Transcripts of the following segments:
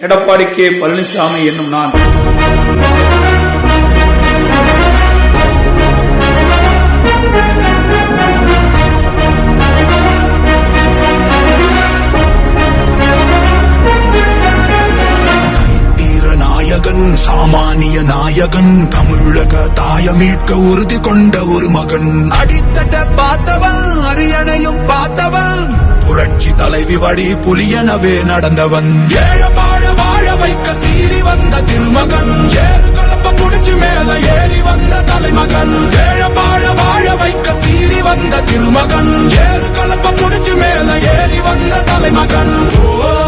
Edappadi K Palaniswami என்னும் நான். நாயகன் சாமானிய நாயகன் தமிழக தாய மீட்க உறுதி கொண்ட ஒரு மகன். அடித்தட்ட பார்த்தவன் அரியணையும் பார்த்தவன் தலைவி வழி புலியனவே நடந்தவன். ஏழ வாழ வாழ வைக்க சீறி வந்த திருமகன். ஏழு கலப்ப புடிச்சு மேல ஏறி வந்த தலைமகன். ஏழ வாழ வாழ வைக்க சீறி வந்த திருமகன். ஏழு கலப்ப புடிச்சு மேல ஏறி வந்த தலைமகன். ஓ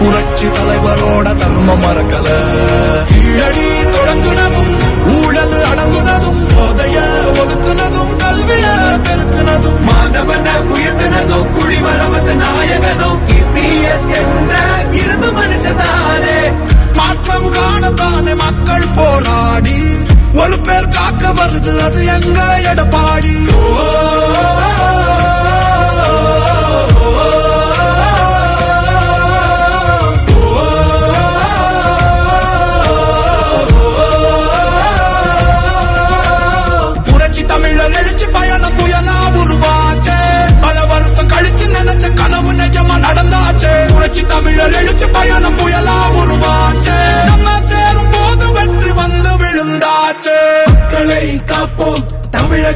புரட்சி தலைவரோட தர்மம் மறக்கல. கீழடி தொடங்குனதும் ஊழல் அடங்குனதும் போதைய ஒதுக்குனதும் கல்விய பெருக்குனதும். மாணவன உயர்த்தினதும் குடிமரமத்து நாயகனும் இபிஎஸ் என்ற இருந்து மனுஷதானே மாற்றம் காணத்தானே மக்கள் போராடி ஒரு பேர் காக்க வருது அது எங்க எடப்பாடி? புரட்சி